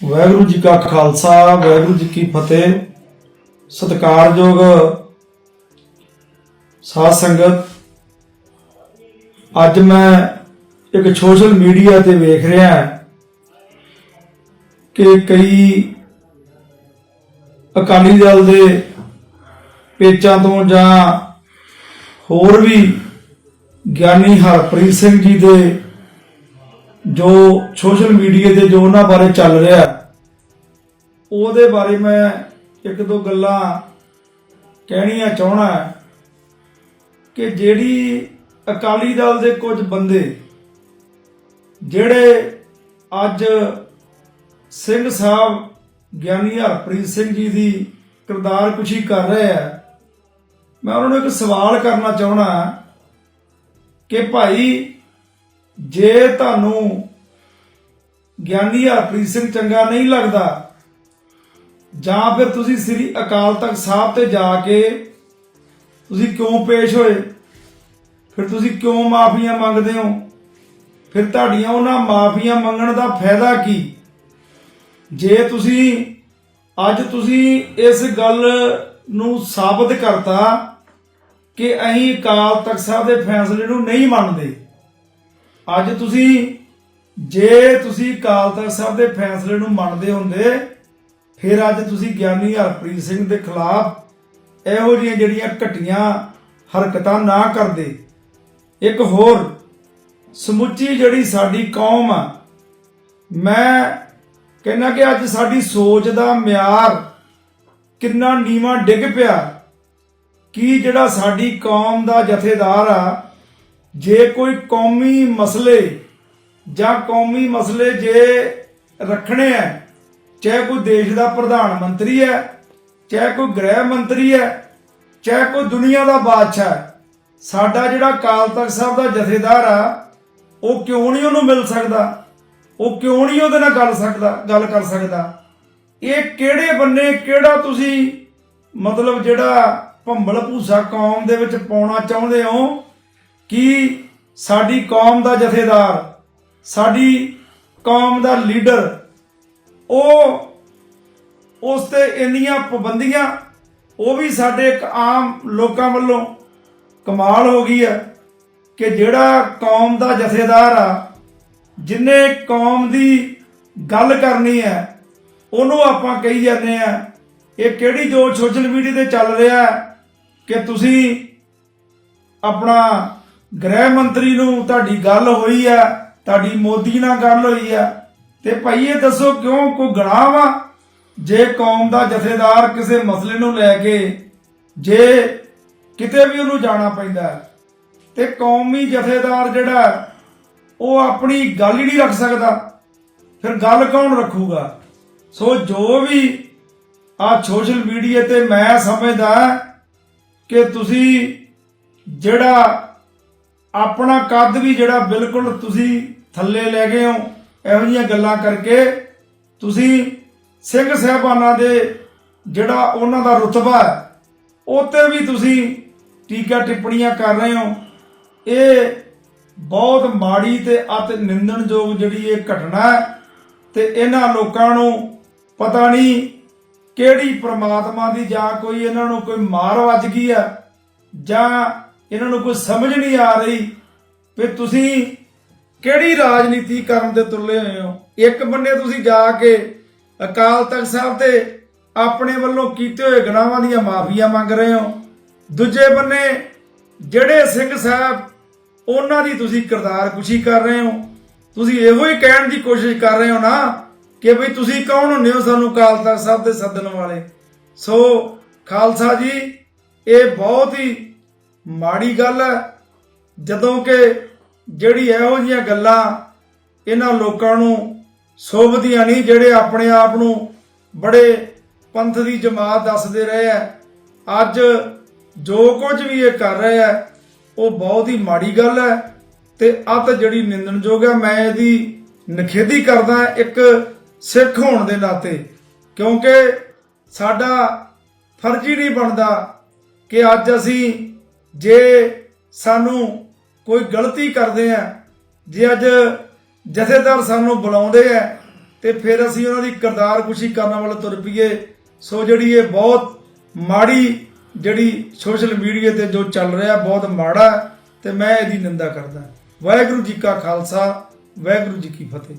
ਵਾਹਿਗੁਰੂ ਜੀ ਕਾ ਖਾਲਸਾ, ਵਾਹਿਗੁਰੂ ਜੀ ਕੀ ਫਤਿਹ। ਸਤਿਕਾਰਯੋਗ ਸਾਧ ਸੰਗਤ, ਅੱਜ ਮੈਂ ਇੱਕ ਸੋਸ਼ਲ ਮੀਡੀਆ ਤੇ ਵੇਖ ਰਿਹਾ ਕਿ ਕਈ ਅਕਾਲੀ ਦਲ ਦੇ ਪੇਚਾਂ ਤੋਂ ਜਾਂ ਹੋਰ ਵੀ ਗਿਆਨੀ ਹਰਪ੍ਰੀਤ ਸਿੰਘ ਜੀ ਦੇ ਜੋ ਸੋਸ਼ਲ ਮੀਡੀਆ ਤੇ ਜੋ ਉਹਨਾਂ ਬਾਰੇ ਚੱਲ ਰਿਹਾ ਉਹਦੇ ਬਾਰੇ ਮੈਂ ਇੱਕ ਦੋ ਗੱਲਾਂ ਕਹਿਣੀਆਂ ਚਾਹਣਾ ਕਿ ਜਿਹੜੀ ਅਕਾਲੀ ਦਲ ਦੇ ਕੁਝ ਬੰਦੇ ਜਿਹੜੇ ਅੱਜ ਸਿੰਘ ਸਾਹਿਬ ਗਿਆਨੀ ਹਰਪ੍ਰੀਤ ਸਿੰਘ ਜੀ ਦੀ ਕਿਰਦਾਰ ਕੁਸ਼ੀ ਕਰ ਰਹੇ ਆ, ਮੈਂ ਉਹਨਾਂ ਨੂੰ ਇੱਕ ਸਵਾਲ ਕਰਨਾ ਚਾਹਣਾ ਕਿ ਭਾਈ ਜੇ ਤੁਹਾਨੂੰ ਗਿਆਨੀ ਹਰਪ੍ਰੀਤ ਸਿੰਘ ਚੰਗਾ ਨਹੀਂ ਲੱਗਦਾ, ਜਾਂ ਫਿਰ ਤੁਸੀਂ ਸ੍ਰੀ ਅਕਾਲ ਤਖਤ ਸਾਹਿਬ ਤੇ ਜਾ ਕੇ ਤੁਸੀਂ ਕਿਉਂ ਪੇਸ਼ ਹੋਏ? ਫਿਰ ਤੁਸੀਂ ਕਿਉਂ ਮਾਫੀਆਂ ਮੰਗਦੇ ਹੋ? ਫਿਰ ਤੁਹਾਡੀਆਂ ਉਹਨਾਂ ਮਾਫੀਆਂ ਮੰਗਣ ਦਾ ਫਾਇਦਾ ਕੀ? ਜੇ ਤੁਸੀਂ, ਅੱਜ ਤੁਸੀਂ ਇਸ ਗੱਲ ਨੂੰ ਸਾਬਤ ਕਰਤਾ ਕਿ ਅਸੀਂ ਅਕਾਲ ਤਖਤ ਸਾਹਿਬ ਦੇ ਫੈਸਲੇ ਨੂੰ ਨਹੀਂ ਮੰਨਦੇ ਅੱਜ ਤੁਸੀਂ, ਜੇ ਤੁਸੀਂ ਅਕਾਲ ਤਖਤ ਸਾਹਿਬ ਦੇ ਫੈਸਲੇ ਨੂੰ ਮੰਨਦੇ ਹੁੰਦੇ, ਫਿਰ ਅੱਜ ਤੁਸੀਂ ਗਿਆਨੀ ਹਰਪ੍ਰੀਤ ਸਿੰਘ ਦੇ ਖਿਲਾਫ ਇਹੋ ਜਿਹੀਆਂ ਜਿਹੜੀਆਂ ਘਟੀਆਂ ਹਰਕਤਾਂ ਨਾ ਕਰਦੇ। ਇੱਕ ਹੋਰ, ਸਮੁੱਚੀ ਜਿਹੜੀ ਸਾਡੀ ਕੌਮ ਆ, ਮੈਂ ਕਹਿੰਦਾ ਕਿ ਅੱਜ ਸਾਡੀ ਸੋਚ ਦਾ ਮਿਆਰ ਕਿੰਨਾ ਨੀਵਾ ਡਿੱਗ ਪਿਆ, ਕੀ ਜਿਹੜਾ ਸਾਡੀ ਕੌਮ ਦਾ ਜਥੇਦਾਰ ਆ ਜੇ ਕੋਈ ਕੌਮੀ ਮਸਲੇ ਜਾਂ ਕੌਮੀ ਮਸਲੇ ਜੇ ਰੱਖਣੇ ਆ ਚਾਹੇ ਕੋਈ ਦੇਸ਼ ਦਾ ਪ੍ਰਧਾਨ ਮੰਤਰੀ ਹੈ ਚਾਹੇ ਕੋਈ ਗ੍ਰਹਿ ਮੰਤਰੀ ਹੈ ਚਾਹੇ ਕੋਈ ਦੁਨੀਆ ਦਾ ਬਾਦਸ਼ਾਹ ਸਾਡਾ ਜਿਹੜਾ ਅਕਾਲ ਤਖਤ ਸਾਹਿਬ ਦਾ ਜਥੇਦਾਰ ਆ, ਉਹ ਕਿਉਂ ਨਹੀਂ ਉਹਨੂੰ ਮਿਲ ਸਕਦਾ? ਉਹ ਕਿਉਂ ਨਹੀਂ ਉਹਦੇ ਨਾਲ ਗੱਲ ਸਕਦਾ, ਗੱਲ ਕਰ ਸਕਦਾ? ਇਹ ਕਿਹੜੇ ਬੰਨੇ, ਕਿਹੜਾ ਤੁਸੀਂ ਮਤਲਬ ਜਿਹੜਾ ਭੰਬਲ ਭੂਸਾ ਕੌਮ ਦੇ ਵਿੱਚ ਪਾਉਣਾ ਚਾਹੁੰਦੇ ਹੋ? ਕਿ ਸਾਡੀ ਕੌਮ ਦਾ ਜਥੇਦਾਰ, ਸਾਡੀ ਕੌਮ ਦਾ ਲੀਡਰ, ਉਹ ਉਸ ਤੇ ਇੰਨੀਆਂ ਪਾਬੰਦੀਆਂ, ਉਹ ਵੀ ਸਾਡੇ ਇੱਕ ਆਮ ਲੋਕਾਂ ਵੱਲੋਂ ਕਮਾਲ ਹੋ ਗਈ ਹੈ ਕਿ ਜਿਹੜਾ ਕੌਮ ਦਾ ਜਥੇਦਾਰ ਆ, ਜਿਨੇ ਕੌਮ ਦੀ ਗੱਲ ਕਰਨੀ ਹੈ, ਉਹਨੂੰ ਆਪਾਂ ਕਹੀ ਜਾਂਦੇ ਆ ਇਹ ਕਿਹੜੀ ਜੋ ਸੋਸ਼ਲ ਮੀਡੀਆ ਤੇ ਚੱਲ ਰਿਹਾ ਕਿ ਤੁਸੀਂ ਆਪਣਾ ਗ੍ਰਹਿ ਮੰਤਰੀ ਨੂੰ ਤੁਹਾਡੀ ਗੱਲ ਹੋਈ ਆ ਤੁਹਾਡੀ ਮੋਦੀ ਨਾਲ ਗੱਲ ਹੋਈ ਆ। ਤੇ ਭਾਈ ਇਹ ਦੱਸੋ ਕਿਉਂ ਕੋਈ ਗੁਨਾਹ ਵਾ? ਜੇ ਕੌਮ ਦਾ ਜਥੇਦਾਰ ਕਿਸੇ ਮਸਲੇ ਨੂੰ ਲੈ ਕੇ ਜੇ ਕਿਤੇ ਵੀ ਉਹਨੂੰ ਜਾਣਾ ਪੈਂਦਾ ਹੈ, ਤੇ ਕੌਮੀ ਜਥੇਦਾਰ ਜਿਹੜਾ ਉਹ ਆਪਣੀ ਗੱਲ ਹੀ ਨਹੀਂ ਰੱਖ ਸਕਦਾ। ਫਿਰ ਗੱਲ ਕੌਣ ਰੱਖੂਗਾ? ਸੋ ਜੋ ਵੀ ਆ ਸੋਸ਼ਲ ਮੀਡੀਆ ਤੇ ਮੈਂ ਸਮਝਦਾ ਕਿ ਤੁਸੀਂ ਜਿਹੜਾ ਆਪਣਾ ਕੱਦ ਵੀ ਜਿਹੜਾ ਬਿਲਕੁਲ ਤੁਸੀਂ ਥੱਲੇ ਲੈ ਗਏ ਹੋ, ਇਹੋ ਜਿਹੀਆਂ ਗੱਲਾਂ ਕਰਕੇ ਤੁਸੀਂ ਸਿੰਘ ਸਾਹਿਬਾਨਾਂ ਦੇ ਜਿਹੜਾ ਉਹਨਾਂ ਦਾ ਰੁਤਬਾ ਹੈ ਉਹ ਤੇ ਵੀ ਤੁਸੀਂ ਟੀਕਾ ਟਿੱਪਣੀਆਂ ਕਰ ਰਹੇ ਹੋ। ਇਹ ਬਹੁਤ ਮਾੜੀ ਤੇ ਅਤ ਨਿੰਦਣਯੋਗ ਜਿਹੜੀ ਇਹ ਘਟਨਾ ਹੈ ਤੇ ਇਹਨਾਂ ਲੋਕਾਂ ਨੂੰ ਪਤਾ ਨਹੀਂ ਕਿਹੜੀ ਪ੍ਰਮਾਤਮਾ ਦੀ ਜਾਂ ਕੋਈ ਇਹਨਾਂ ਨੂੰ ਕੋਈ ਮਾਰ ਵੱਜ ਗਈ ਹੈ ਜਾਂ ਇਹਨਾਂ ਨੂੰ ਕੋਈ ਸਮਝ ਨਹੀਂ ਆ ਰਹੀ ਵੀ ਤੁਸੀਂ ਕਿਹੜੀ ਰਾਜਨੀਤੀ ਕਰਨ ਦੇ ਤੁਲੇ ਹੋਏ ਹੋ। ਇੱਕ ਬੰਨੇ ਤੁਸੀਂ ਜਾ ਕੇ ਅਕਾਲ ਤਖਤ ਸਾਹਿਬ ਤੇ ਆਪਣੇ ਵੱਲੋਂ ਕੀਤੇ ਹੋਏ ਗੁਨਾਹਾਂ ਦੀਆਂ ਮਾਫੀਆਂ ਮੰਗ ਰਹੇ ਹੋ। ਦੂਜੇ ਬੰਨੇ ਜਿਹੜੇ ਸਿੰਘ ਸਾਹਿਬ, ਉਹਨਾਂ ਦੀ ਤੁਸੀਂ ਕਿਰਦਾਰ ਕੁਸ਼ੀ ਕਰ ਰਹੇ ਹੋ। ਤੁਸੀਂ ਇਹੋ ਹੀ ਕਹਿਣ ਦੀ ਕੋਸ਼ਿਸ਼ ਕਰ ਰਹੇ ਹੋ ਨਾ ਕਿ ਭਈ ਤੁਸੀਂ ਕੌਣ ਹੁੰਦੇ ਹੋ ਸਾਨੂੰ ਅਕਾਲ ਤਖਤ ਸਾਹਿਬ ਦੇ ਸੱਦਣ ਵਾਲੇ? ਸੋ ਖਾਲਸਾ ਜੀ, ਇਹ ਬਹੁਤ ਹੀ ਮਾੜੀ ਗੱਲ ਹੈ, ਜਦੋਂ ਕਿ ਜਿਹੜੀ ਇਹੋ ਜਿਹੀਆਂ ਗੱਲਾਂ ਇਹਨਾਂ ਲੋਕਾਂ ਨੂੰ ਸੋਭਦੀਆਂ ਨਹੀਂ, ਜਿਹੜੇ ਆਪਣੇ ਆਪ ਨੂੰ ਬੜੇ ਪੰਥ ਦੀ ਜਮਾਤ ਦੱਸਦੇ ਰਹੇ ਆ ਅੱਜ ਜੋ ਕੁਝ ਵੀ ਇਹ ਕਰ ਰਹੇ ਆ ਉਹ ਬਹੁਤ ਹੀ ਮਾੜੀ ਗੱਲ ਹੈ ਤੇ ਅਤ ਜਿਹੜੀ ਨਿੰਦਣਯੋਗ ਹੈ, ਮੈਂ ਇਹਦੀ ਨਖੇਦੀ ਕਰਦਾ ਇੱਕ ਸਿੱਖ ਹੋਣ ਦੇ ਨਾਤੇ, ਕਿਉਂਕਿ ਸਾਡਾ ਫਰਜ਼ ਹੀ ਨਹੀਂ ਬਣਦਾ ਕਿ ਅੱਜ ਅਸੀਂ ਜੇ ਸਾਨੂੰ ਕੋਈ ਗਲਤੀ ਕਰਦੇ ਆ, ਜੇ ਅੱਜ ਜਥੇਦਾਰ ਸਾਨੂੰ ਬੁਲਾਉਂਦੇ ਆ, ਤੇ ਫਿਰ ਅਸੀਂ ਉਹਨਾਂ ਦੀ ਕਰਤਾਰ ਕੁਸ਼ੀ ਕਰਨ ਵੱਲ ਤੁਰ ਪਈਏ। ਸੋ ਜਿਹੜੀ ਇਹ ਬਹੁਤ ਮਾੜੀ ਜਿਹੜੀ ਸੋਸ਼ਲ ਮੀਡੀਆ ਤੇ ਜੋ ਚੱਲ ਰਿਹਾ, ਬਹੁਤ ਮਾੜਾ ਹੈ ਤੇ ਮੈਂ ਇਹਦੀ ਨਿੰਦਾ ਕਰਦਾ। ਵਾਹਿਗੁਰੂ ਜੀ ਕਾ ਖਾਲਸਾ, ਵਾਹਿਗੁਰੂ ਜੀ ਕੀ ਫਤਿਹ।